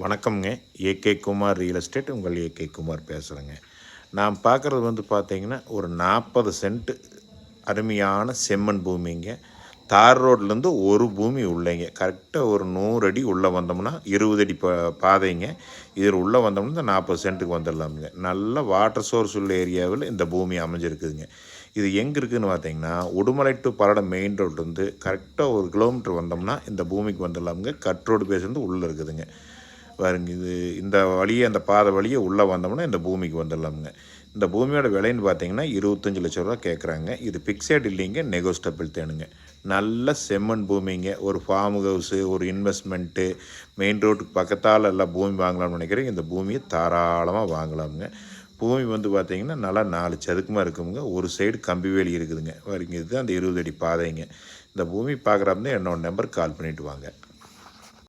வணக்கம்ங்க. AK Kumar real estate உங்கள் AK Kumar பேசுகிறேங்க நான் பார்க்குறது வந்து பார்த்தீங்கன்னா ஒரு நாற்பது சென்ட்டு அருமையான செம்மண் பூமிங்க. தார் ரோட்லேருந்து ஒரு பூமி உள்ளேங்க. கரெக்டாக ஒரு நூறு அடி உள்ளே வந்தோம்னா இருபது அடி பா பாதைங்க. இதில் உள்ளே வந்தோம்னா இந்த நாற்பது சென்ட்டுக்கு வந்துடலாமுங்க. நல்ல வாட்டர் சோர்ஸ் உள்ள ஏரியாவில் இந்த பூமி அமைஞ்சிருக்குதுங்க. இது எங்கே இருக்குதுன்னு பார்த்தீங்கன்னா உடுமலை டு பல்லடம் மெயின் ரோட்லேருந்து கரெக்டாக ஒரு கிலோமீட்டர் வந்தோம்னா இந்த பூமிக்கு வந்துடலாமுங்க. கட் ரோடு பேஸ்லேருந்து உள்ளே இருக்குதுங்க. பாருங்க இது இந்த வழியே அந்த பாதை வழியே உள்ளே வந்தோம்னா இந்த பூமிக்கு வந்துடலாமுங்க. இந்த பூமியோட விலைன்னு பார்த்தீங்கன்னா இருபத்தஞ்சி லட்ச ரூபா கேட்குறாங்க இது பிக்சட் இல்லைங்க நெகோஸ்டபிள் தேனுங்க. நல்ல செம்மண் பூமிங்க. ஒரு ஃபார்ம் ஹவுஸு ஒரு இன்வெஸ்ட்மெண்ட்டு மெயின் ரோட்டுக்கு பக்கத்தால் எல்லாம் பூமி வாங்கலாம்னு நினைக்கிறேன் இந்த பூமியை தாராளமாக வாங்கலாமுங்க. பூமி வந்து பார்த்தீங்கன்னா நல்லா நாலு சதுக்கமாக இருக்குங்க. ஒரு சைடு கம்பி வேலி இருக்குதுங்க. பாருங்க இதுதான் அந்த இருபது அடி பாதைங்க. இந்த பூமி பார்க்குறப்ப என்னோட நம்பருக்கு கால் பண்ணிவிட்டு வாங்க.